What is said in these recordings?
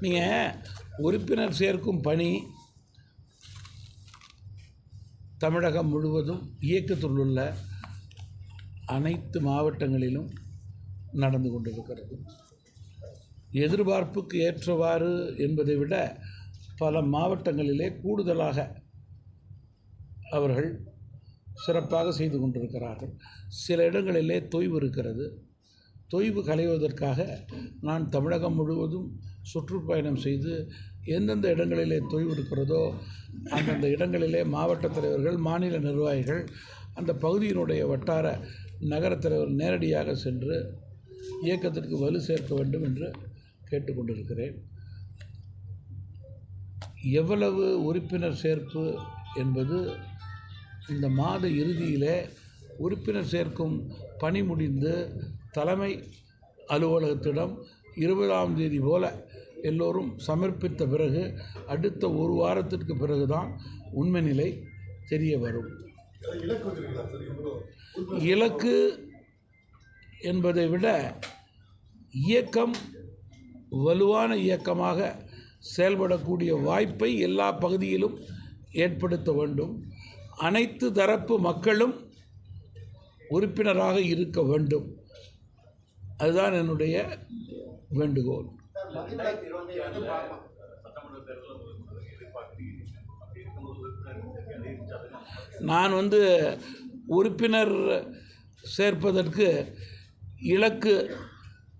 நீங்கள் உறுப்பினர் சேர்க்கும் பணி தமிழகம் முழுவதும் இயக்கத்தில் உள்ள அனைத்து மாவட்டங்களிலும் நடந்து கொண்டிருக்கிறது. எதிர்பார்ப்புக்கு ஏற்றவாறு என்பதை விட பல மாவட்டங்களிலே கூடுதலாக அவர்கள் சிறப்பாக செய்து கொண்டிருக்கிறார்கள். சில இடங்களிலே தொய்வு இருக்கிறது. தொய்வு களைவதற்காக நான் தமிழகம் முழுவதும் சுற்றுப்பயணம் செய்து எந்தெந்த இடங்களிலே தொய்வு இருக்கிறதோ அந்தந்த இடங்களிலே மாவட்ட தலைவர்கள் மாநில நிர்வாகிகள் அந்த பகுதியினுடைய வட்டார நகரத் தலைவர் நேரடியாக சென்று இயக்கத்திற்கு வலு சேர்க்க வேண்டும் என்று கேட்டுக்கொண்டிருக்கிறேன். எவ்வளவு உறுப்பினர் சேர்ப்பு என்பது இந்த மாத இறுதியிலே உறுப்பினர் சேர்க்கும் பணி முடிந்து தலைமை அலுவலகத்திடம் இருபதாம் தேதி போல எல்லோரும் சமர்ப்பித்த பிறகு அடுத்த ஒரு வாரத்திற்கு பிறகுதான் உண்மை நிலை தெரிய வரும். இலக்கு என்பதை விட இயக்கம் வலுவான இயக்கமாக செயல்படக்கூடிய வாய்ப்பை எல்லா பகுதியிலும் ஏற்படுத்த வேண்டும். அனைத்து தரப்பு மக்களும் உறுப்பினராக இருக்க வேண்டும். அதுதான் என்னுடைய வேண்டுகோள். நான் வந்து உறுப்பினர் சேர்ப்பதற்கு இலக்கு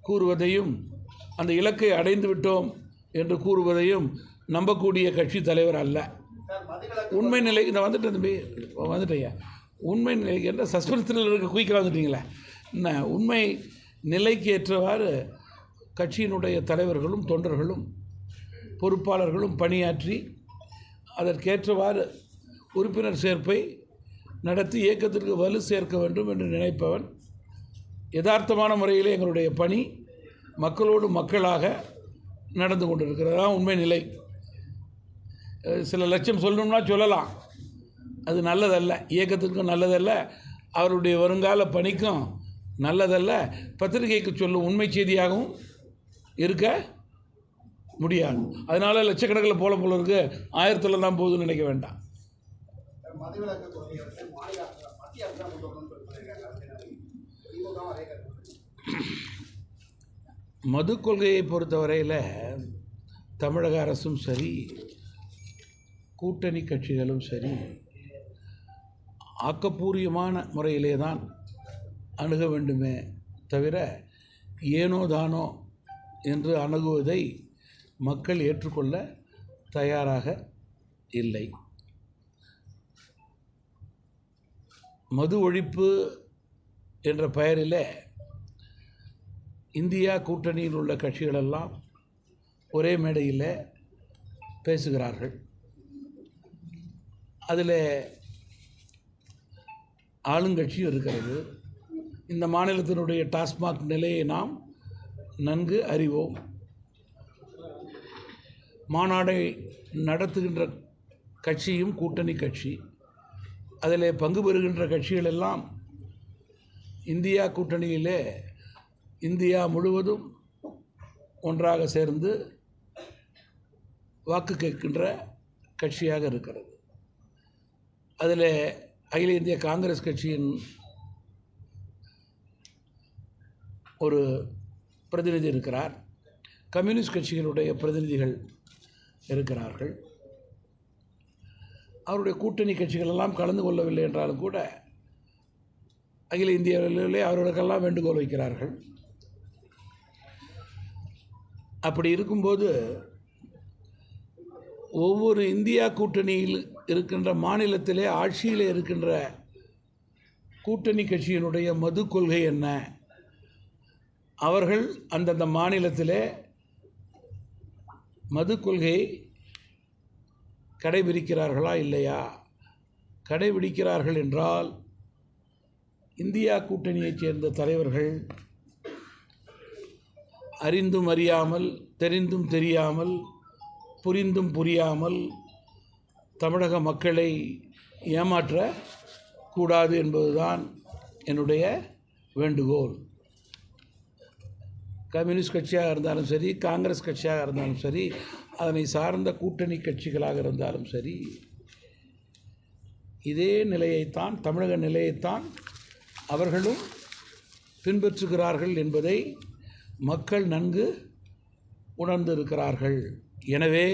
கூறுவதையும் அந்த இலக்கை அடைந்து விட்டோம் என்று கூறுவதையும் நம்பக்கூடிய கட்சி தலைவர் அல்ல. உண்மை நிலை இந்த வந்துட்டேன் தம்பி. வந்துட்டேயா உண்மை நிலைக்கு என்ன சஸ்பென்ஸில் இருக்க குயிக்காக வந்துட்டீங்களே. என்ன உண்மை நிலைக்கு ஏற்றவாறு கட்சியினுடைய தலைவர்களும் தொண்டர்களும் பொறுப்பாளர்களும் பணியாற்றி அதற்கேற்றவாறு உறுப்பினர் சேர்ப்பை நடத்தி இயக்கத்திற்கு வலு சேர்க்க வேண்டும் என்று நினைப்பவன் யதார்த்தமான முறையிலே எங்களுடைய பணி மக்களோடு மக்களாக நடந்து கொண்டிருக்கிறது. உண்மை நிலை. சில லட்சம் சொல்லணும்னா சொல்லலாம். அது நல்லதல்ல. இயக்கத்திற்கும் நல்லதல்ல. அவருடைய வருங்கால பணிக்கும் நல்லதல்ல. பத்திரிகைக்கு சொல்லும் உண்மை செய்தியாகவும் இருக்க முடியாது. அதனால் லட்சக்கணக்கில் போல போல இருக்கு. ஆயிரத்தில் தான் போகுதுன்னு நினைக்க வேண்டாம். மது கொள்கையை பொறுத்தவரையில் தமிழக அரசும் சரி கூட்டணி கட்சிகளும் சரி ஆக்கப்பூர்வமான முறையிலே தான் அணுக வேண்டுமே தவிர ஏனோ தானோ என்று அணுகுவதை மக்கள் ஏற்றுக்கொள்ள தயாராக இல்லை. மது ஒழிப்பு என்ற பெயரில் இந்தியா கூட்டணியில் உள்ள கட்சிகளெல்லாம் ஒரே மேடையில் பேசுகிறார்கள். அதில் ஆளுங்கட்சியும் இருக்கிறது. இந்த மாநிலத்தினுடைய டாஸ்மாக் நிலையை நாம் நன்கு அறிவோம். மாநாடை நடத்துகின்ற கட்சியும் கூட்டணி கட்சி. அதில் பங்கு பெறுகின்ற கட்சிகள் எல்லாம் இந்தியா கூட்டணியிலே இந்தியா முழுவதும் ஒன்றாக சேர்ந்து வாக்கு கேட்கின்ற கட்சியாக இருக்கிறது. அதில் அகில இந்திய காங்கிரஸ் கட்சியின் ஒரு பிரதிநிதி இருக்கிறார். கம்யூனிஸ்ட் கட்சிகளுடைய பிரதிநிதிகள் இருக்கிறார்கள். அவருடைய கூட்டணி கட்சிகள் எல்லாம் கலந்து கொள்ளவில்லை என்றாலும் கூட அகில இந்தியாவிலே அவர்களுக்கெல்லாம் வேண்டுகோள் வைக்கிறார்கள். அப்படி இருக்கும்போது ஒவ்வொரு இந்தியா கூட்டணியில் இருக்கின்ற மாநிலத்திலே ஆட்சியில் இருக்கின்ற கூட்டணி கட்சியினுடைய மது கொள்கை என்ன? அவர்கள் அந்தந்த மாநிலத்திலே மது கொள்கையை கடைபிடிக்கிறார்களா இல்லையா? கடைபிடிக்கிறார்கள் என்றால் இந்தியா கூட்டணியைச் சேர்ந்த தலைவர்கள் அறிந்தும் அறியாமல் தெரிந்தும் தெரியாமல் புரிந்தும் புரியாமல் தமிழக மக்களை ஏமாற்ற கூடாது என்பதுதான் என்னுடைய வேண்டுகோள். கம்யூனிஸ்ட் கட்சியாக இருந்தாலும் சரி காங்கிரஸ் கட்சியாக இருந்தாலும் சரி அதனை சார்ந்த கூட்டணி கட்சிகளாக இருந்தாலும் சரி இதே நிலையைத்தான் தமிழக நிலையைத்தான் அவர்களும் பின்பற்றுகிறார்கள் என்பதை மக்கள் நன்கு உணர்ந்திருக்கிறார்கள். எனவே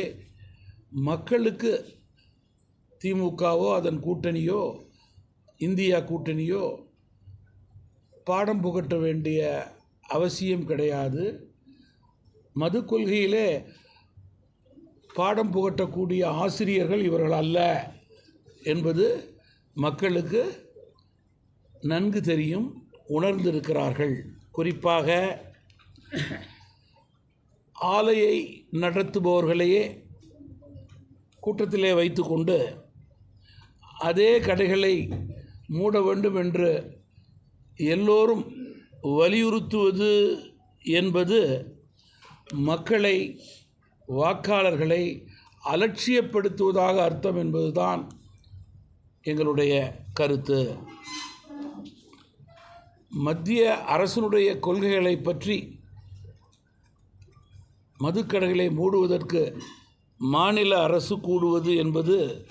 மக்களுக்கு திமுகவோ அதன் கூட்டணியோ இந்தியா கூட்டணியோ பாடம் புகட்ட வேண்டிய அவசியம் கிடையாது. மது கொள்கையிலே பாடம் புகட்டக்கூடிய ஆசிரியர்கள் இவர்கள் அல்ல என்பது மக்களுக்கு நன்கு தெரியும் உணர்ந்திருக்கிறார்கள். குறிப்பாக ஆலையை நடத்துபவர்களையே கூட்டத்திலே வைத்துக்கொண்டு அதே கடைகளை மூட வேண்டும் என்று எல்லோரும் வலியுறுத்துவது என்பது மக்களை வாக்காளர்களை அலட்சியப்படுத்துவதாக அர்த்தம் என்பதுதான் எங்களுடைய கருத்து. மத்திய அரசினுடைய கொள்கைகளை பற்றி மதுக்கடைகளை மூடுவதற்கு மாநில அரசு கூடுவது என்பது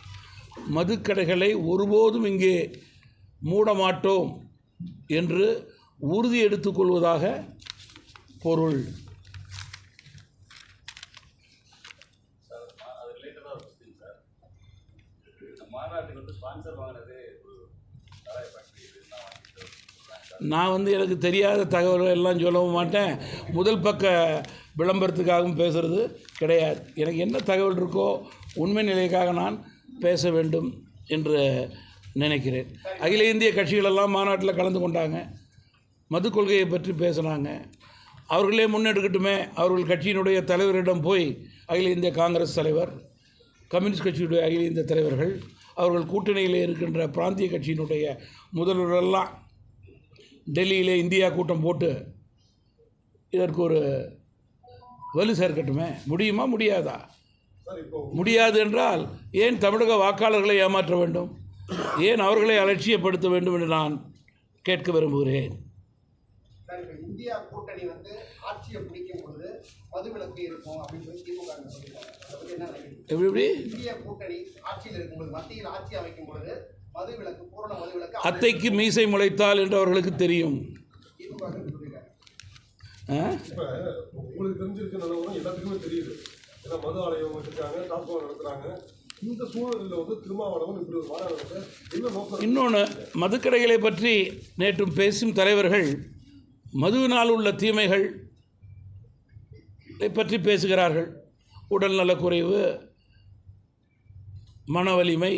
மதுக்கடைகளை ஒருபோதும் இங்கே மூட மாட்டோம் என்று உறுதி எடுத்துக்கொள்வதாக பொருள். நான் வந்து எனக்கு தெரியாத தகவல்கள் எல்லாம் சொல்லவும் மாட்டேன். முதல் பக்க விளம்பரத்துக்காகவும் பேசுகிறது கிடையாது. எனக்கு என்ன தகவல் இருக்கோ உண்மை நிலைக்காக நான் பேச வேண்டும் என்று நினைக்கிறேன். அகில இந்திய கட்சிகளெல்லாம் மாநாட்டில் கலந்து கொண்டாங்க. மது கொள்கையை பற்றி பேசுனாங்க அவர்களே முன்னெடுக்கட்டுமே அவர்கள் கட்சியினுடைய தலைவரிடம் போய் அகில இந்திய காங்கிரஸ் தலைவர் கம்யூனிஸ்ட் கட்சியுடைய அகில இந்திய தலைவர்கள் அவர்கள் கூட்டணியில் இருக்கின்ற பிராந்திய கட்சியினுடைய முதல்வரெல்லாம் டெல்லியில் இந்தியா கூட்டம் போட்டு இதற்கு ஒரு வலு சேர்க்கட்டுமே முடியுமா முடியாதா? முடியாது என்றால் ஏன் தமிழக வாக்காளர்களை ஏமாற்ற வேண்டும்? ஏன் அவர்களை அலட்சியப்படுத்த வேண்டும் என்று நான் கேட்க விரும்புகிறேன். இப்போ இந்தியா கூட்டணி வந்து ஆட்சியை பிடிக்கும் பொழுது மதுவிலக்கு இருக்கும் அப்படின்னு சொல்லி திமுக எப்படி எப்படி? இந்திய கூட்டணி ஆட்சியில் இருக்கும்போது மத்தியில் ஆட்சி அமைக்கும் பொழுது மதுவிலக்கு பூரண மதுவிலக்கு அத்தைக்கு மீசை முளைத்தால் என்று அவர்களுக்கு தெரியும். உங்களுக்கு தெரிஞ்சிருக்க நிலவரம் எல்லாத்துக்குமே தெரியுது. ஏன்னா மது ஆலயம் வச்சிருக்காங்க டாஸ்மாக் நடத்துறாங்க. இந்த சூழலில் வந்து திருமாவளவன் இப்படி ஒரு மாநாடு என்ன நோக்கம்? இன்னொன்று மதுக்கடைகளை பற்றி நேற்றும் பேசும் தலைவர்கள் மதுவினால் உள்ள தீமைகள் பற்றி பேசுகிறார்கள். உடல் நலக்குறைவு மன வலிமை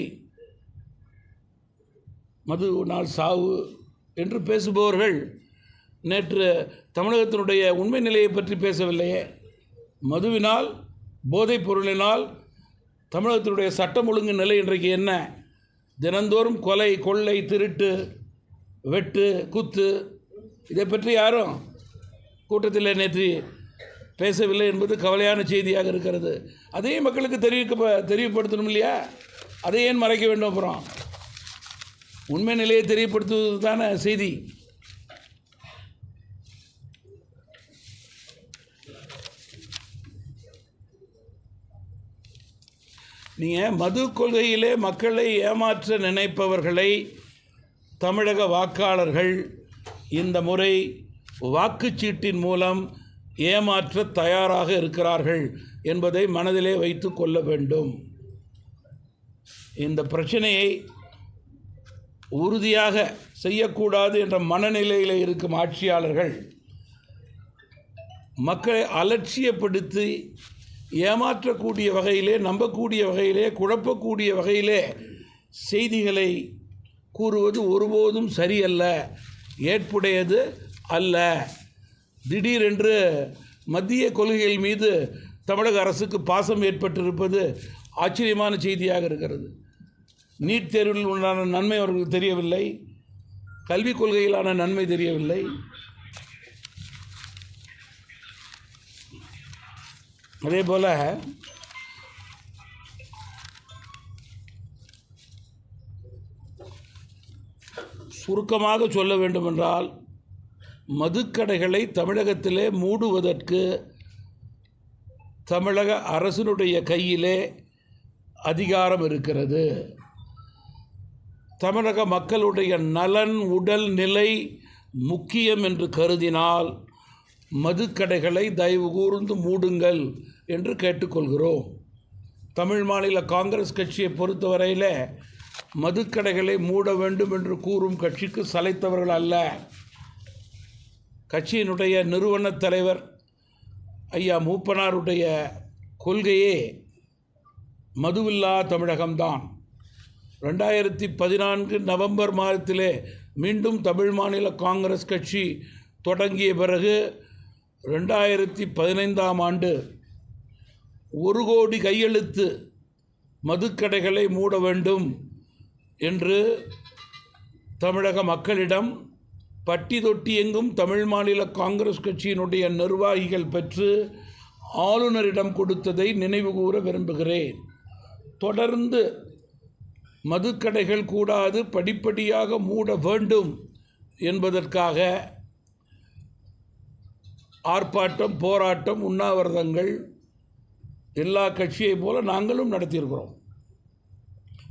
மதுவினால் சாவு என்று பேசுபவர்கள் நேற்று தமிழகத்தினுடைய உண்மை நிலையை பற்றி பேசவில்லையே. மதுவினால் போதைப் பொருளினால் தமிழகத்தினுடைய சட்டம் ஒழுங்கு நிலை இன்றைக்கு என்ன? தினந்தோறும் கொலை கொள்ளை திருட்டு வெட்டு குத்து இதை பற்றி யாரும் கூட்டத்தில் நேற்று பேசவில்லை என்பது கவலையான செய்தியாக இருக்கிறது. அதையும் மக்களுக்கு தெரிவிக்க தெரியப்படுத்தணும் இல்லையா? அதை ஏன் மறைக்க வேண்டும் அப்புறம்? உண்மை நிலையை தெரியப்படுத்துவது தானே செய்தி. நீங்கள் மது கொள்கையிலே மக்களை ஏமாற்ற நினைப்பவர்களை தமிழக வாக்காளர்கள் இந்த முறை வாக்குச்சீட்டின் மூலம் ஏமாற்ற தயாராக இருக்கிறார்கள் என்பதை மனதிலே வைத்து கொள்ள வேண்டும். இந்த பிரச்சனையை உறுதியாக செய்யக்கூடாது என்ற மனநிலையில் இருக்கும் ஆட்சியாளர்கள் மக்களை அலட்சியப்படுத்தி ஏமாற்றக்கூடிய வகையிலே நம்பக்கூடிய வகையிலே குழப்பக்கூடிய வகையிலே செய்திகளை கூறுவது ஒருபோதும் சரியல்ல. ஏற்புடையது அல்ல. திடீரென்று மத்திய கொள்கைகள் மீது தமிழக அரசுக்கு பாசம் ஏற்பட்டிருப்பது ஆச்சரியமான செய்தியாக இருக்கிறது. நீட் தேர்வில் உண்டான நன்மை அவர்களுக்கு தெரியவில்லை. கல்விக் கொள்கையிலான நன்மை தெரியவில்லை. அதே போல் சுருக்கமாக சொல்ல வேண்டுமென்றால் மதுக்கடைகளை தமிழகத்திலே மூடுவதற்கு தமிழக அரசினுடைய கையிலே அதிகாரம் இருக்கிறது. தமிழக மக்களுடைய நலன் உடல் நிலை முக்கியம் என்று கருதினால் மதுக்கடைகளை தயவு கூர்ந்து மூடுங்கள் என்று கேட்டுக்கொள்கிறோம். தமிழ் மாநில காங்கிரஸ் கட்சியை பொறுத்தவரையில் மதுக்கடைகளை மூட வேண்டும் என்று கூறும் கட்சிக்கு சலைத்தவர்கள் அல்ல. கட்சியினுடைய நிறுவனத் தலைவர் ஐயா மூப்பனாருடைய கொள்கையே மதுவில்லா தமிழகம்தான். ரெண்டாயிரத்தி பதினான்கு நவம்பர் மாதத்திலே மீண்டும் தமிழ் மாநில காங்கிரஸ் கட்சி தொடங்கிய பிறகு ரெண்டாயிரத்தி பதினைந்தாம் ஆண்டு ஒரு கோடி கையெழுத்து மதுக்கடைகளை மூட வேண்டும். என்று தமிழக மக்களிடம் பட்டி தொட்டி எங்கும் தமிழ் மாநில காங்கிரஸ் கட்சியினுடைய நிர்வாகிகள் பெற்று ஆளுநரிடம் கொடுத்ததை நினைவு கூற விரும்புகிறேன். தொடர்ந்து மதுக்கடைகள் கூடாது படிப்படியாக மூட வேண்டும் என்பதற்காக ஆர்ப்பாட்டம் போராட்டம் உண்ணாவிரதங்கள் எல்லா கட்சியைப் போல நாங்களும் நடத்தியிருக்கிறோம்.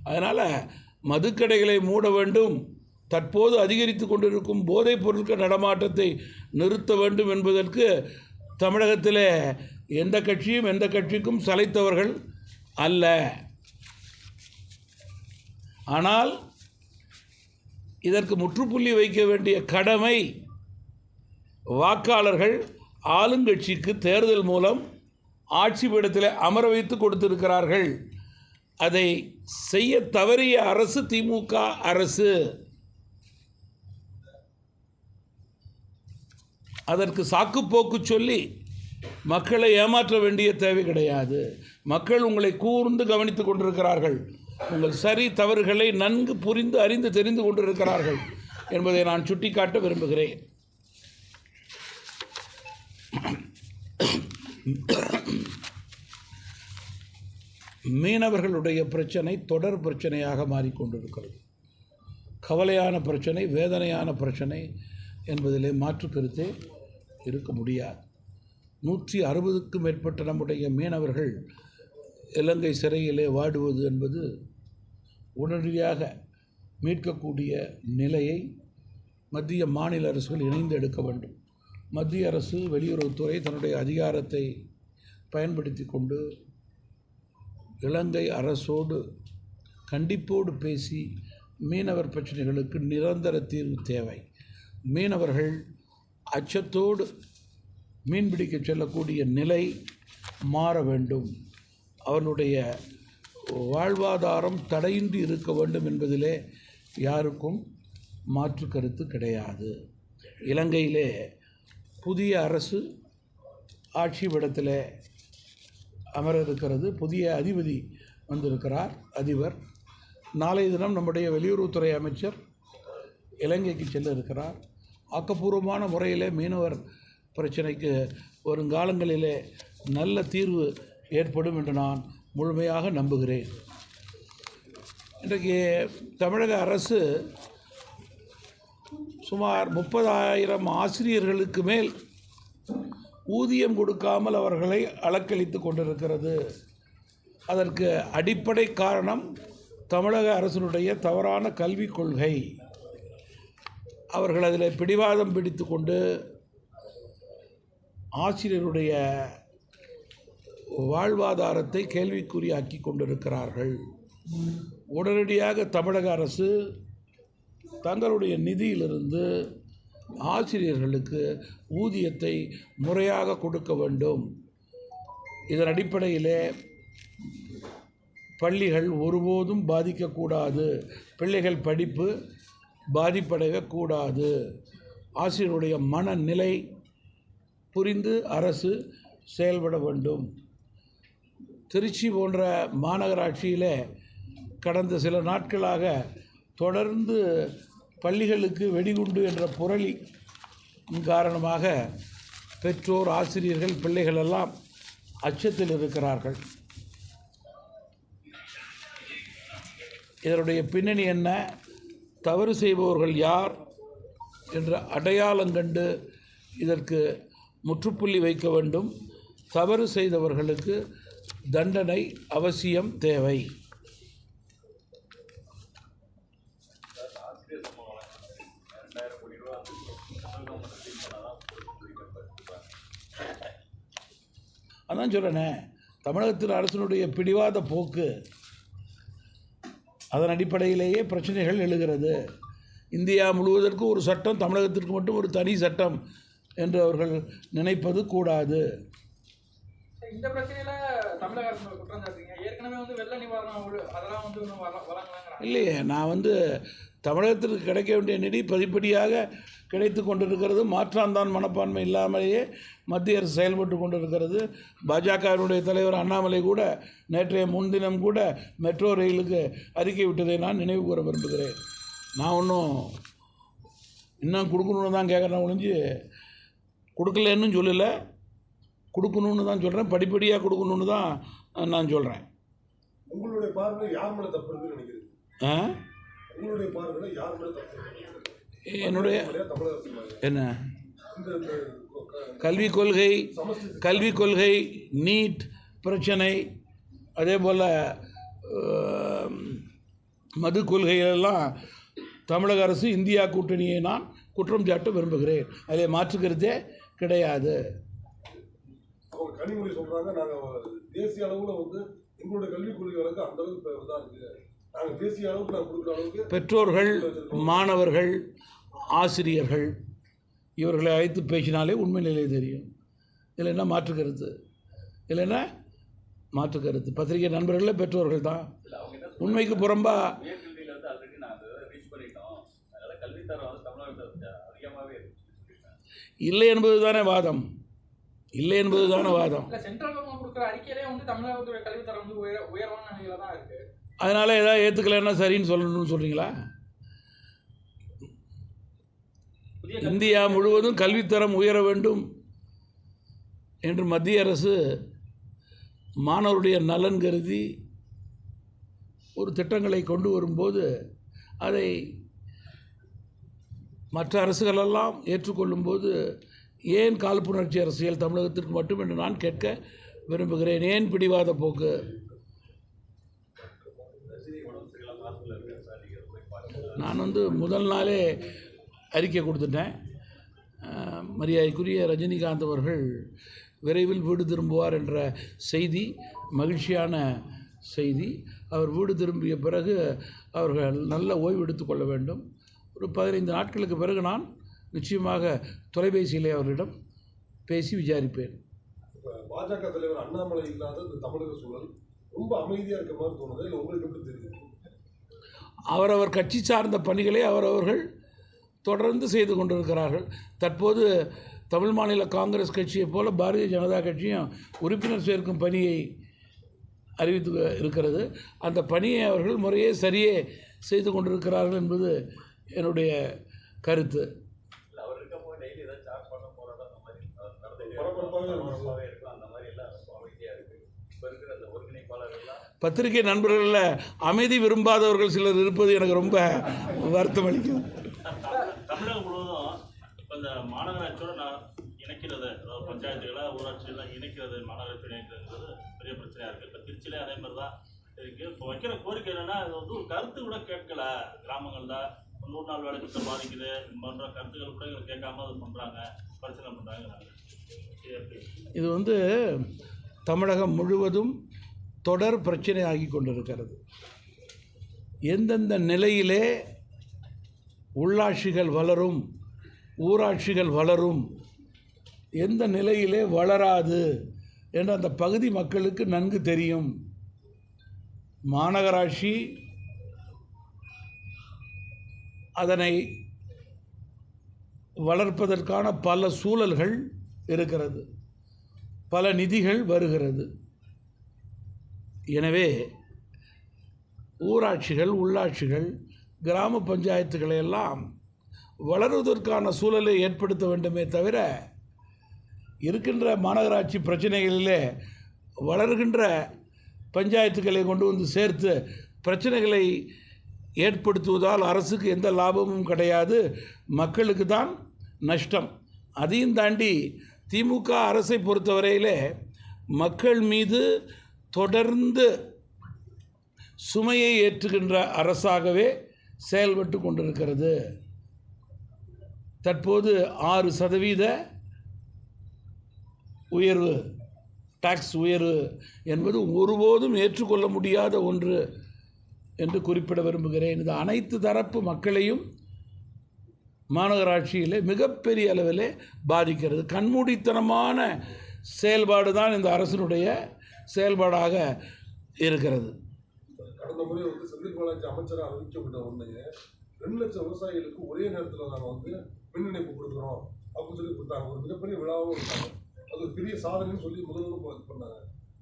அதனால் மதுக்கடைகளை மூட வேண்டும். தற்போது அதிகரித்து கொண்டிருக்கும் போதைப் பொருட்கள் நடமாட்டத்தை நிறுத்த வேண்டும் என்பதற்கு தமிழகத்தில் எந்த கட்சியும் எந்த கட்சிக்கும் சலைத்தவர்கள் அல்ல. ஆனால் இதற்கு முற்றுப்புள்ளி வைக்க வேண்டிய கடமை வாக்காளர்கள் ஆளுங்கட்சிக்கு தேர்தல் மூலம் ஆட்சி பீடத்தில் அமர வைத்து கொடுத்திருக்கிறார்கள். அதை செய்ய தவறிய அரசு திமுக அரசு. அதற்கு சாக்குப்போக்கு சொல்லி மக்களை ஏமாற்ற வேண்டிய தேவை கிடையாது. மக்கள் உங்களை கூர்ந்து கவனித்துக் கொண்டிருக்கிறார்கள். உங்கள் சரி தவறுகளை நன்கு புரிந்து அறிந்து தெரிந்து கொண்டிருக்கிறார்கள் என்பதை நான் சுட்டிக்காட்ட விரும்புகிறேன். மீனவர்களுடைய பிரச்சனை தொடர் பிரச்சனையாக மாறிக்கொண்டிருக்கிறது. கவலையான பிரச்சனை வேதனையான பிரச்சனை என்பதிலே மாற்று கருத்தே இருக்க முடியாது. நூற்றி அறுபதுக்கும் மேற்பட்ட நம்முடைய மீனவர்கள் இலங்கை சிறையிலே வாடுவது என்பது உடனடியாக மீட்கக்கூடிய நிலையை மத்திய மாநில அரசுகள் இணைந்து எடுக்க வேண்டும். மத்திய அரசு வெளியுறவுத்துறை தன்னுடைய அதிகாரத்தை பயன்படுத்தி கொண்டு இலங்கை அரசோடு கண்டிப்போடு பேசி மீனவர் பிரச்சனைகளுக்கு நிரந்தர தீர்வு தேவை. மீனவர்கள் அச்சத்தோடு மீன்பிடிக்க செல்லக்கூடிய நிலை மாற வேண்டும். அவனுடைய வாழ்வாதாரம் தடையின்றி இருக்க வேண்டும் என்பதிலே யாருக்கும் மாற்று கருத்து கிடையாது. இலங்கையிலே புதிய அரசு ஆட்சி விடத்தில் அமர இருக்கிறது புதிய அதிபதி வந்திருக்கிறார். அதிபர். நாளைய தினம் நம்முடைய வெளியுறவுத்துறை அமைச்சர் இலங்கைக்கு செல்ல இருக்கிறார் ஆக்கப்பூர்வமான முறையில் மீனவர் பிரச்சனைக்கு வருங்காலங்களிலே நல்ல தீர்வு ஏற்படும் என்று நான் முழுமையாக நம்புகிறேன். இன்றைக்கு தமிழக அரசு சுமார் முப்பதாயிரம் ஆசிரியர்களுக்கு மேல் ஊதியம் கொடுக்காமல் அவர்களை அலக்களித்து கொண்டிருக்கிறது. அதற்கு அடிப்படை காரணம் தமிழக அரசினுடைய தவறான கல்விக் கொள்கை. அவர்கள் அதில் பிடிவாதம் பிடித்து கொண்டு ஆசிரியருடைய வாழ்வாதாரத்தை கேள்விக்குறியாக்கி கொண்டிருக்கிறார்கள். உடனடியாக தமிழக அரசு தங்களுடைய நிதியிலிருந்து ஆசிரியர்களுக்கு ஊதியத்தை முறையாக கொடுக்க வேண்டும். இதன் அடிப்படையிலே பள்ளிகள் ஒருபோதும் பாதிக்கக்கூடாது. பிள்ளைகள் படிப்பு பாதிப்படையவே கூடாது ஆசிரியருடைய மனநிலை புரிந்து அரசு செயல்பட வேண்டும். திருச்சி போன்ற மாநகராட்சியில் கடந்த சில நாட்களாக தொடர்ந்து பள்ளிகளுக்கு வெடிகுண்டு என்ற புரளி காரணமாக பெற்றோர் ஆசிரியர்கள் பிள்ளைகளெல்லாம் அச்சத்தில் இருக்கிறார்கள். இதனுடைய பின்னணி என்ன? தவறு செய்பவர்கள் யார் என்ற அடையாளம் கண்டு இதற்கு முற்றுப்புள்ளி வைக்க வேண்டும். தவறு செய்தவர்களுக்கு தண்டனை அவசியம் தேவை. அதான் சொல்கிறேனே தமிழகத்தில் அரசினுடைய பிடிவாத போக்கு அதன் அடிப்படையிலேயே பிரச்சனைகள் எழுகிறது. இந்தியா முழுவதற்கும் ஒரு சட்டம் தமிழகத்திற்கு மட்டும் ஒரு தனி சட்டம் என்று அவர்கள் நினைப்பது கூடாது. இந்த பிரச்சனையில தமிழக அரசு மேல குற்றம் சாட்டுறீங்க. ஏற்கனவே வந்து வெள்ள நிவாரணம் உள்ள- அதெல்லாம் வந்து இன்னும் வர வழங்கலாங்கிறாங்க. இல்லையே நான் வந்து தமிழகத்திற்கு கிடைக்க வேண்டிய நிதி படிப்படியாக கிடைத்து கொண்டிருக்கிறது. மாற்றாந்தான் மனப்பான்மை இல்லாமலேயே மத்திய அரசு செயல்பட்டு கொண்டிருக்கிறது. பாஜகவினுடைய தலைவர் அண்ணாமலை கூட நேற்றைய முன்தினம் கூட மெட்ரோ ரயிலுக்கு அறிக்கை விட்டதை நான் நினைவு கூற விரும்புகிறேன். நான் ஒன்றும் இன்னும் கொடுக்கணுன்னு தான் கேட்குறேன் ஒழிஞ்சு கொடுக்கலன்னு சொல்லலை. கொடுக்கணுன்னு தான் சொல்கிறேன் படிப்படியாக கொடுக்கணுன்னு தான் நான் சொல்கிறேன் உங்களுடைய பார்வையில் யார் மேல தப்பு இருக்குன்னு நினைக்கிறீங்க? ஆ? உங்களுடைய பார்வையில் யார் மேல தப்பு? என்னுடைய? என்ன? கல்விக் கொள்கை கல்விக் கொள்கை நீட் பிரச்சனை அதே போல் மது கொள்கைகளெல்லாம் தமிழக அரசு இந்தியா கூட்டணியை நான் குற்றம் சாட்ட விரும்புகிறேன். அதில் மாற்றுக்கிறதே கிடையாது. கனிமொழி சொல்றாங்க நாங்க தேசிய அளவுல வந்து எங்களுடைய கல்விக் கொள்கைகளுக்கு அந்த அளவுக்கு பெற்றோர்கள் மாணவர்கள் ஆசிரியர்கள் இவர்களை அழைத்து பேசினாலே உண்மை நிலை தெரியும். இதில் என்ன மாற்று கருத்து. இதில் என்ன மாற்று கருத்து. பத்திரிகை நண்பர்களே பெற்றோர்கள் தான். உண்மைக்கு புறம்பா உயர்கல்வியில வந்து ஆல்ரெடி நான் அதை ரீச் பண்ணிட்டோம். அதனால கல்வித்தரம் வந்து தமிழகத்தில் அதிகமாகவே இருக்குன்னு சொல்லியிருக்காங்க இல்லை என்பது தானே வாதம். இல்லை என்பது தானே வாதம் அதனால் ஏதாவது ஏற்றுக்கலைன்னா சரின்னு சொல்லணும்னு சொல்கிறீங்களா புதிய இந்தியா முழுவதும் கல்வித்தரம் உயர வேண்டும் என்று மத்திய அரசு மாணவருடைய நலன் கருதி ஒரு திட்டங்களை கொண்டு வரும்போது அதை மற்ற அரசுகளெல்லாம் ஏற்றுக்கொள்ளும்போது ஏன் காழ்ப்புணர்ச்சி அரசியல் தமிழகத்திற்கு மட்டும் என்று நான் கேட்க விரும்புகிறேன். ஏன் பிடிவாத போக்கு? நான் வந்து முதல் நாளே அறிக்கை கொடுத்துட்டேன். மரியாதைக்குரிய ரஜினிகாந்த் அவர்கள் விரைவில் வீடு திரும்புவார் என்ற செய்தி மகிழ்ச்சியான செய்தி. அவர் வீடு திரும்பிய பிறகு அவர்கள் நல்ல ஓய்வு எடுத்துக்கொள்ள வேண்டும். ஒரு பதினைந்து நாட்களுக்கு பிறகு நான் நிச்சயமாக தொலைபேசியிலே அவரிடம் பேசி விசாரிப்பேன். பாஜக தலைவர் அண்ணாமலை இல்லாத இந்த தமிழக சூழல் ரொம்ப அமைதியா இருக்க மாதிரி தோணுது? இல்ல உங்களுக்கு எப்படி தெரியுது? அவரவர் கட்சி சார்ந்த பணிகளை அவரவர்கள் தொடர்ந்து செய்து கொண்டிருக்கிறார்கள். தற்போது தமிழ் மாநில காங்கிரஸ் கட்சியைப் போல பாரதிய ஜனதா கட்சியும் உறுப்பினர் சேர்க்கும் பணியை அறிவித்து இருக்கிறது. அந்த பணியை அவர்கள் முறையே சரியே செய்து கொண்டிருக்கிறார்கள் என்பது என்னுடைய கருத்து. பத்திரிகை நண்பர்களில் அமைதி விரும்பாதவர்கள் சிலர் இருப்பது எனக்கு ரொம்ப வருத்தம் அளிக்கும் தமிழகம் முழுவதும் இப்போ இந்த மாநகராட்சியோட நான் இணைக்கிறது அதாவது பஞ்சாயத்துகளை ஊராட்சியெல்லாம் இணைக்கிறது மாநகராட்சி இணைக்கிறதுங்கிறது பெரிய பிரச்சனையாக இருக்குது இப்போ திருச்சியிலே அதே மாதிரி தான் இருக்குது இப்போ வைக்கிற கோரிக்கை என்னென்னா இது வந்து ஒரு கருத்து கூட கேட்கல. கிராமங்களில் நூறு நாள் வேலை திட்டம் பாதிக்குது. பண்ணுற கருத்துக்கள் கூட இவங்க கேட்காம அது பண்ணுறாங்க பிரச்சனை பண்ணுறாங்க இது வந்து தமிழகம் முழுவதும் தொடர் பிரச்சனை ஆகி கொண்டிருக்கிறது. எந்தெந்த நிலையிலே உள்ளாட்சிகள் வளரும் ஊராட்சிகள் வளரும். எந்த நிலையிலே வளராது என்று அந்த பகுதி மக்களுக்கு நன்கு தெரியும். மாநகராட்சி அதனை வளர்ப்பதற்கான பல சூழல்கள் இருக்கிறது. பல நிதிகள் வருகிறது. எனவே ஊராட்சிகள் உள்ளாட்சிகள் கிராம பஞ்சாயத்துக்களை எல்லாம் வளருவதற்கான சூழலை ஏற்படுத்த வேண்டுமே தவிர இருக்கின்ற மாநகராட்சி பிரச்சனைகளிலே வளர்கின்ற பஞ்சாயத்துக்களை கொண்டு வந்து சேர்த்து பிரச்சனைகளை ஏற்படுத்துவதால் அரசுக்கு எந்த லாபமும் கிடையாது. மக்களுக்கு தான் நஷ்டம். அதையும் தாண்டி திமுக அரசை பொறுத்தவரையிலே மக்கள் மீது தொடர்ந்து சுமையை ஏற்றுகின்ற அரசாகவே செயல்பட்டு கொண்டிருக்கிறது. தற்போது ஆறு சதவீத உயர்வு டாக்ஸ் உயர்வு என்பது ஒருபோதும் ஏற்றுக்கொள்ள முடியாத ஒன்று என்று குறிப்பிட விரும்புகிறேன். இது அனைத்து தரப்பு மக்களையும் மாநகராட்சியில் மிகப்பெரிய அளவில் பாதிக்கிறது. கண்மூடித்தனமான செயல்பாடு தான் இந்த அரசினுடைய செயல்பாடாக இருக்கிறது. கடந்த முறை வந்து செந்தில் பாலாஜி அமைச்சராக அறிவிக்கப்பட்ட உடனே ரெண்டு லட்சம் விவசாயிகளுக்கு ஒரே நேரத்தில் நாங்கள் வந்து மின் இணைப்பு கொடுக்குறோம் அப்படின்னு சொல்லி கொடுத்தாங்க. ஒரு மிகப்பெரிய விழாவும் இருந்தாங்க அது ஒரு பெரிய சாதனைன்னு சொல்லி முதல்வரும் இது பண்ணாங்க.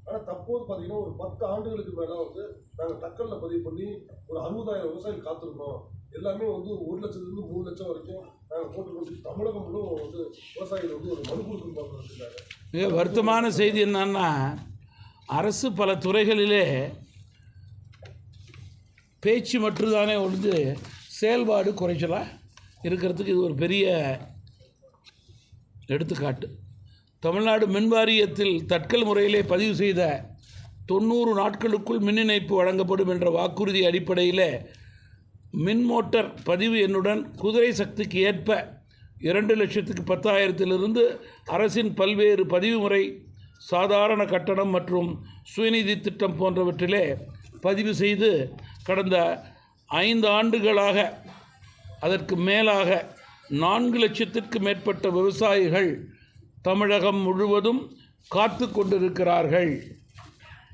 ஆனால் தற்போது பார்த்தீங்கன்னா ஒரு பத்து ஆண்டுகளுக்கு மேலே வந்து நாங்கள் தக்கல்ல பதிவு பண்ணி ஒரு அறுபதாயிரம் விவசாயிகள் காத்திருக்கோம் எல்லாமே வந்து ஒரு லட்சத்துலேருந்து மூணு லட்சம் வரைக்கும் நாங்கள் போட்டுக்கொண்டு தமிழகம் முழுவதும் வந்து விவசாயிகள் வந்து ஒரு மனு கொடுக்கும் பார்த்துருக்காங்க மிக வருத்தமான செய்தி என்னன்னா அரசு பல துறைகளிலே பேச்சு மட்டும்தானே ஒழிஞ்சு செயல்பாடு குறைச்சலாக இருக்கிறதுக்கு இது ஒரு பெரிய எடுத்துக்காட்டு. தமிழ்நாடு மின் வாரியத்தில் தட்கல் முறையிலே பதிவு செய்த தொண்ணூறு நாட்களுக்குள் மின் இணைப்பு வழங்கப்படும் என்ற வாக்குறுதி அடிப்படையில் மின் மோட்டார் பதிவு எண்ணுடன் குதிரை சக்திக்கு ஏற்ப இரண்டு லட்சத்துக்கு பத்தாயிரத்திலிருந்து அரசின் பல்வேறு பதிவு முறை சாதாரண கட்டணம் மற்றும் சுயநிதி திட்டம் போன்றவற்றிலே பதிவு செய்து கடந்த ஐந்து ஆண்டுகளாக அதற்கு மேலாக நான்கு லட்சத்திற்கு மேற்பட்ட விவசாயிகள் தமிழகம் முழுவதும் காத்து கொண்டிருக்கிறார்கள்.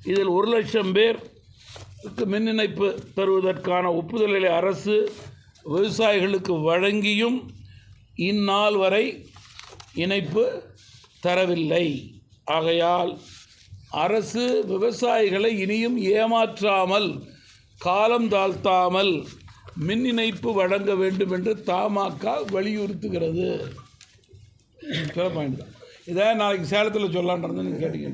இதில் ஒரு லட்சம் பேருக்கு மின் இணைப்பு தருவதற்கான ஒப்புதலை அரசு விவசாயிகளுக்கு வழங்கியும் இந்நாள் வரை இணைப்பு தரவில்லை. ஆகையால் அரசு விவசாயிகளை இனியும் ஏமாற்றாமல் காலம் தாழ்த்தாமல் மின் இணைப்பு வழங்க வேண்டும் என்று தமாக வலியுறுத்துகிறது. சில பாயிண்ட் தான் இதை நாளைக்கு சேலத்தில் சொல்லான்றது நீங்கள் கேட்டீங்க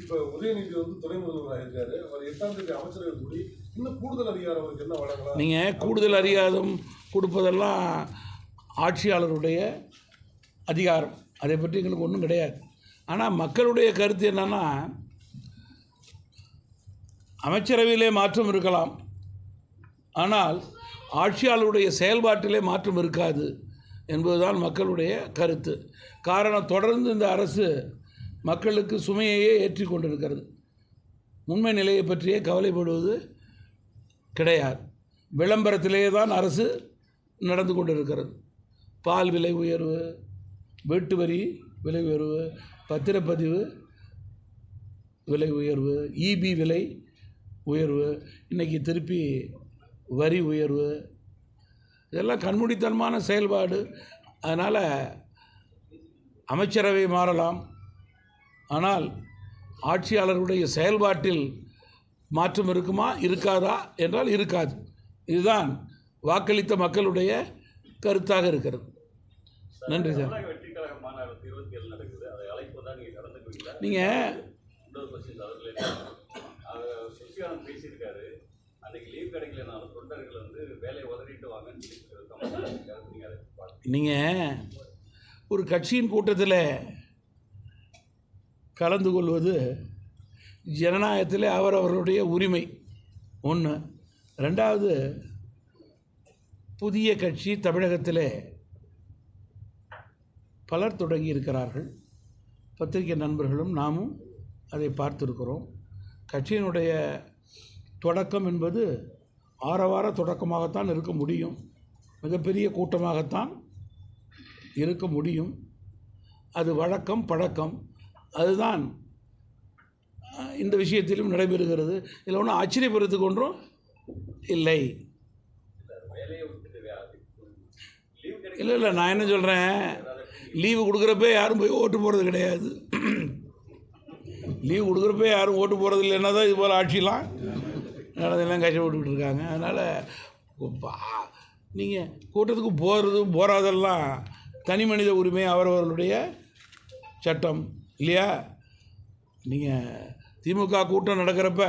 இப்போ உதயநிதி வந்து துணை முதல்வராக இருக்காரு. அவர் எட்டாம் தேதி அமைச்சர்கள் கூடி இன்னும் கூடுதல் அதிகாரம் அவருக்கு என்ன வழங்கலாம்? நீங்கள் கூடுதல் அதிகாரம் கொடுப்பதெல்லாம் ஆட்சியாளருடைய அதிகாரம். அதை பற்றி எங்களுக்கு ஒன்றும் கிடையாது. ஆனால் மக்களுடைய கருத்து என்னன்னா அமைச்சரவையிலே மாற்றம் இருக்கலாம். ஆனால் ஆட்சியாளருடைய செயல்பாட்டிலே மாற்றம் இருக்காது என்பதுதான் மக்களுடைய கருத்து. காரணம் தொடர்ந்து இந்த அரசு மக்களுக்கு சுமையையே ஏற்றி கொண்டிருக்கிறது. உண்மை நிலையை பற்றியே கவலைப்படுவது கிடையாது. விளம்பரத்திலேயே தான் அரசு நடந்து கொண்டிருக்கிறது. பால் விலை உயர்வு வீட்டு வரி விலை உயர்வு பத்திரப்பதிவு விலை உயர்வு இபி விலை உயர்வு இன்றைக்கி திருப்பி வரி உயர்வு இதெல்லாம் கண்மூடித்தனமான செயல்பாடு. அதனால் அமைச்சரவை மாறலாம். ஆனால் ஆட்சியாளருடைய செயல்பாட்டில் மாற்றம் இருக்குமா இருக்காதா என்றால் இருக்காது. இதுதான் வாக்களித்த மக்களுடைய கருத்தாக இருக்கிறது. நன்றி சார். தமிழக சுசியானந்த் பேசியிருக்காரு. அன்னைக்கு லீவ் கிடைக்கலனாலும் தொண்டர்கள் வந்து வேலையை உதறிட்டு வாங்கன்னு சொல்லி நீங்கள் ஒரு கட்சியின் கூட்டத்தில் கலந்து கொள்வது ஜனநாயகத்தில் அவரவர்களுடைய உரிமை. ஒன்று ரெண்டாவது புதிய கட்சி தமிழகத்தில் பலர் தொடங்கி இருக்கிறார்கள். பத்திரிகை நண்பர்களும் நாமும் அதை பார்த்துருக்கிறோம். கட்சியினுடைய தொடக்கம் என்பது ஆரவார தொடக்கமாகத்தான் இருக்க முடியும். மிகப்பெரிய கூட்டமாகத்தான் இருக்க முடியும். அது வழக்கம் பழக்கம். அதுதான் இந்த விஷயத்திலும் நடைபெறுகிறது. இதில் ஒன்றும் ஆச்சரியப்படுறதுக்கு ஒன்றும் இல்லை. இல்லை இல்லை நான் என்ன சொல்கிறேன் லீவு கொடுக்குறப்ப யாரும் போய் ஓட்டு போகிறது கிடையாது. லீவு கொடுக்குறப்ப யாரும் ஓட்டு போகிறது இல்லைன்னா தான் இது போல் ஆட்சிலாம் நடந்தெல்லாம் கஷ்டப்பட்டுக்கிட்டு இருக்காங்க அதனால் நீங்கள் கூட்டத்துக்கு போகிறது போகாதெல்லாம் தனி மனித உரிமை அவரவர்களுடைய சட்டம் இல்லையா? நீங்கள் திமுக கூட்டம் நடக்கிறப்ப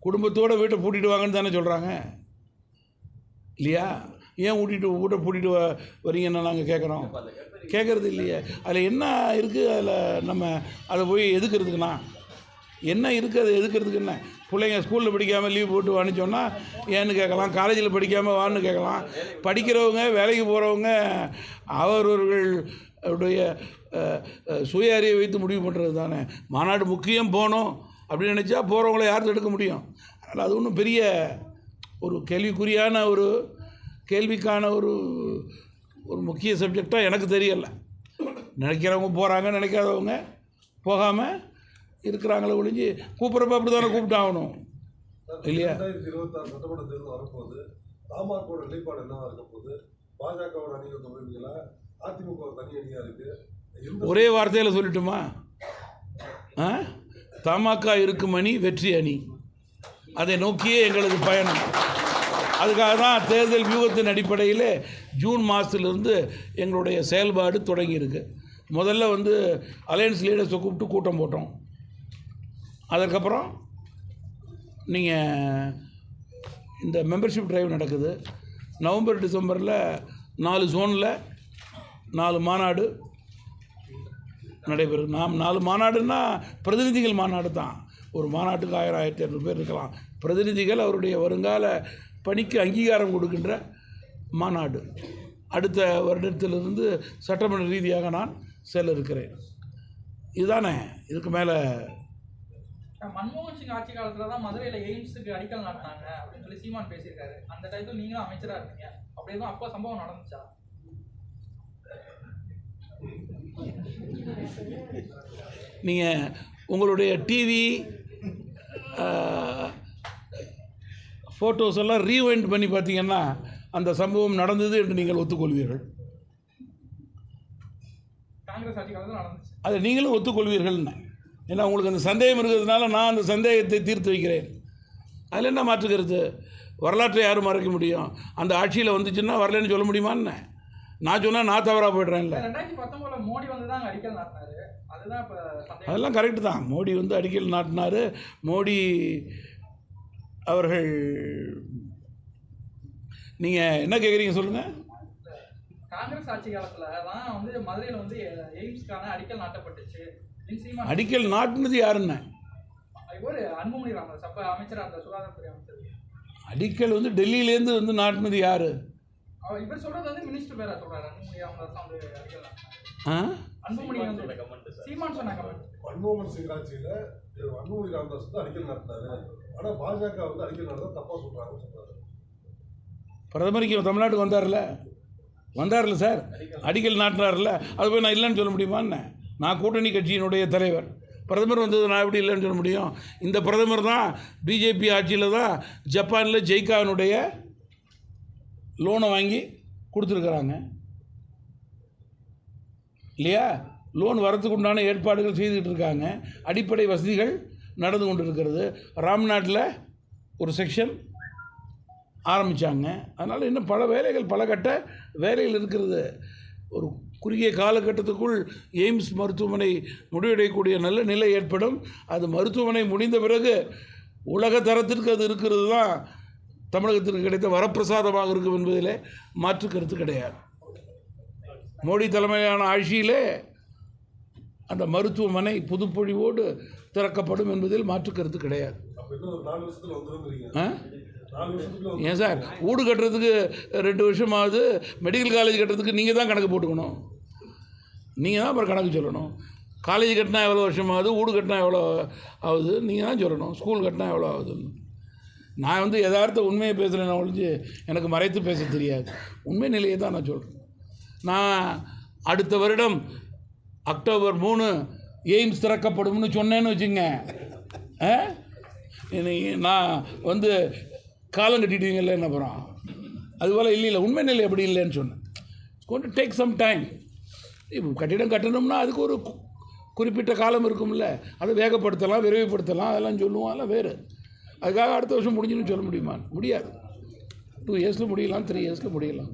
குடும்பத்தோடு வீட்டை பூட்டிட்டு வாங்கன்னு தானே சொல்கிறாங்க இல்லையா? ஏன் ஊட்டிட்டு வீட்டை பூட்டிட்டு வ வரீங்கன்னு நாங்கள் கேட்குறோம் கேட்குறது இல்லையே. அதில் என்ன இருக்குது அதில் நம்ம அதை போய் எதுக்குறதுக்குண்ணா என்ன இருக்குது அதை எதுக்குறதுக்கு என்ன? பிள்ளைங்க ஸ்கூலில் படிக்காமல் லீவ் போட்டு வான்னு சொன்னால் ஏன்னு கேட்கலாம். காலேஜில் படிக்காமல் வான்னு கேட்கலாம். படிக்கிறவங்க வேலைக்கு போகிறவங்க அவரவர்களுடைய சுய அறிவை வைத்து முடிவு பண்ணுறது தானே. மாநாடு முக்கியம் போகணும் அப்படின்னு நினச்சா போகிறவங்கள யார் தடுக்க முடியும்? அதனால் அது ஒன்றும் பெரிய ஒரு கேள்விக்குறியான ஒரு கேள்விக்கான ஒரு ஒரு முக்கிய சப்ஜெக்டாக எனக்கு தெரியலை. நினைக்கிறவங்க போகிறாங்க நினைக்காதவங்க போகாமல் இருக்கிறாங்களே ஒழிஞ்சு கூப்பிட்றப்ப அப்படி தானே கூப்பிட்டாகணும். இல்லையா? ரெண்டாயிரத்தி இருபத்தாறு சட்டமன்ற தேர்தல் வரப்போகுது தமாகோட நிலைப்பாடு என்னவா இருக்க போகுது? பாஜகவோட அணி வந்து விரும்புங்களா அதிமுக தனி ஒரே வார்த்தையில் சொல்லட்டுமா? ஆ? தமாக இருக்கும் அணி வெற்றி அணி. அதை நோக்கியே எங்களது பயணம். அதுக்காக தான் தேர்தல் வியூகத்தின் அடிப்படையில் ஜூன் மாதத்துலேருந்து எங்களுடைய செயல்பாடு தொடங்கியிருக்கு. முதல்ல வந்து அலையன்ஸ் லீடர்ஸை கூப்பிட்டு கூட்டம் போட்டோம். அதற்கப்புறம் நீங்கள் இந்த மெம்பர்ஷிப் டிரைவ் நடக்குது. நவம்பர் டிசம்பரில் நாலு ஜோனில் நாலு மாநாடு நடைபெறும் நாம் நாலு மாநாடுன்னா பிரதிநிதிகள் மாநாடு தான். ஒரு மாநாட்டுக்கு ஆயிரம் ஆயிரத்தி இரநூறு பேர் இருக்கலாம். பிரதிநிதிகள் அவருடைய வருங்கால பணிக்கு அங்கீகாரம் கொடுக்கின்ற மாநாடு. அடுத்த வருடத்திலிருந்து சட்டமன்ற ரீதியாக நான் செல்ல இருக்கிறேன் இதுதானே? இதுக்கு மேலே மன்மோகன் சிங் ஆட்சி காலத்துல தான் மதுரையில எய்ம்ஸுக்கு அடிக்கல் நாட்டினாங்க அப்படின்னு சொல்லி சீமான் பேசியிருக்காரு. அந்த டயத்துல நீங்களும் அமைச்சரா இருந்தீங்க. அப்படி எதுவும் அப்போ சம்பவம் நடந்துச்சா? நீங்கள் உங்களுடைய டிவி ஃபோட்டோஸ் எல்லாம் ரீவைண்ட் பண்ணி பார்த்தீங்கன்னா அந்த சம்பவம் நடந்தது என்று நீங்கள் ஒத்துக்கொள்வீர்கள். காங்கிரஸ் ஆட்சி காலத்துல நடந்துச்சு. அதை நீங்களும் ஒத்துக்கொள்வீர்கள்னு. ஏன்னா உங்களுக்கு அந்த சந்தேகம் இருக்கிறதுனால நான் அந்த சந்தேகத்தை தீர்த்து வைக்கிறேன். அதில் என்ன மாற்றுக்கிறது வரலாற்றை யாரும் மறைக்க முடியும்? அந்த ஆட்சியில் வந்துச்சுன்னா வரலன்னு சொல்ல முடியுமான்னு நான் சொன்னால் நான் தவறாக போய்ட்றேன்ல. அதெல்லாம் கரெக்டு தான். மோடி வந்து அடிக்கல் நாட்டினார். மோடி அவர்கள் நீங்கள் என்ன கேட்குறீங்க சொல்லுங்கள் காங்கிரஸ் ஆட்சி காலத்துல தான் வந்து மதுரையில வந்து எய்ம்ஸ்க்கான அடிக்கல் நாட்டப்பட்டுச்சு. அடிக்கல் நாட்டினது யாருன்னு? அடிக்கல் வந்து டெல்லியிலேருந்து வந்து நாட்டினது யார்? அவர் இவர் சொல்றது வந்து மினிஸ்டர் பேரா சொல்றாரு அன்புமணி ராமதாஸ் தான் வந்து அடிக்கல் நடத்தினாரு ஆனா பாஜக வந்து அடிக்கல் நடந்தா தப்பா சொல்றாங்கன்னு சொல்றாரு. பிரதமருக்கு தமிழ்நாட்டுக்கு வந்தார்ல வந்தார்ல சார்? அடிக்கல் நாட்டினார்ல அது போய் நான் இல்லைன்னு சொல்ல முடியுமான்னு நான் கூட்டணி கட்சியினுடைய தலைவர். பிரதமர் வந்தது நான் எப்படி இல்லைன்னு சொல்ல முடியும்? இந்த பிரதமர் தான் பிஜேபி ஆட்சியில் தான் ஜப்பானில் ஜெய்காவினுடைய லோனை வாங்கி கொடுத்துருக்குறாங்க. இல்லையா? லோன் வரத்துக்கு உண்டான ஏற்பாடுகள் செய்துக்கிட்டு இருக்காங்க. அடிப்படை வசதிகள் நடந்து கொண்டு இருக்கிறது ராம்நாட்டில் ஒரு செக்ஷன் ஆரம்பித்தாங்க அதனால் இன்னும் பல வேலைகள் பல கட்ட வேலைகள் இருக்கிறது. ஒரு குறுகிய காலகட்டத்துக்குள் எய்ம்ஸ் மருத்துவமனை முடிவடையக்கூடிய நல்ல நிலை ஏற்படும். அது மருத்துவமனை முடிந்த பிறகு உலக தரத்திற்கு அது இருக்கிறது தான். தமிழகத்திற்கு கிடைத்த வரப்பிரசாதமாக இருக்கும் என்பதில் மாற்று கருத்து கிடையாது. மோடி தலைமையிலான ஆட்சியிலே அந்த மருத்துவமனை புதுப்பொழிவோடு திறக்கப்படும் என்பதில் மாற்று கருத்து கிடையாது. ஆ? ஏன் சார்? வீடு கட்டுறதுக்கு ரெண்டு வருஷமாவது மெடிக்கல் காலேஜ் கட்டுறதுக்கு நீங்கள் தான் கணக்கு போட்டுக்கணும். நீங்கள் தான் அப்புறம் கணக்கு சொல்லணும். காலேஜ் கட்டினா எவ்வளோ வருஷமாகுது வீடு கட்டினா எவ்வளோ ஆகுது? நீங்கள் தான் சொல்லணும். ஸ்கூல் கட்டினா எவ்வளோ ஆகுதுன்னு. நான் வந்து எதார்த்த உண்மையை பேசுகிறேன் ஒழிஞ்சு எனக்கு மறைத்து பேச தெரியாது. உண்மை நிலையை தான் நான் சொல்கிறேன் நான் அடுத்த வருடம் அக்டோபர் மூணு எய்ம்ஸ் திறக்கப்படும்னு சொன்னேன்னு வச்சுங்க. ஆ? நான் வந்து காலம் கட்டிடுவீங்கல்ல என்ன அப்புறம்? அதுபோல் இல்லை இல்லை. உண்மை நிலை எப்படி இல்லைன்னு சொன்னேன். கொண்டு டேக் சம் டைம் இப்போ கட்டிடம் கட்டணும்னா அதுக்கு ஒரு குறிப்பிட்ட காலம் இருக்கும்ல. அதை வேகப்படுத்தலாம் விரைவுபடுத்தலாம் அதெல்லாம் சொல்லுவோம். அதெல்லாம் வேறு. அதுக்காக அடுத்த வருஷம் முடிஞ்சுன்னு சொல்ல முடியுமா? முடியாது. டூ இயர்ஸில் முடியலாம் த்ரீ இயர்ஸில் முடியலாம்.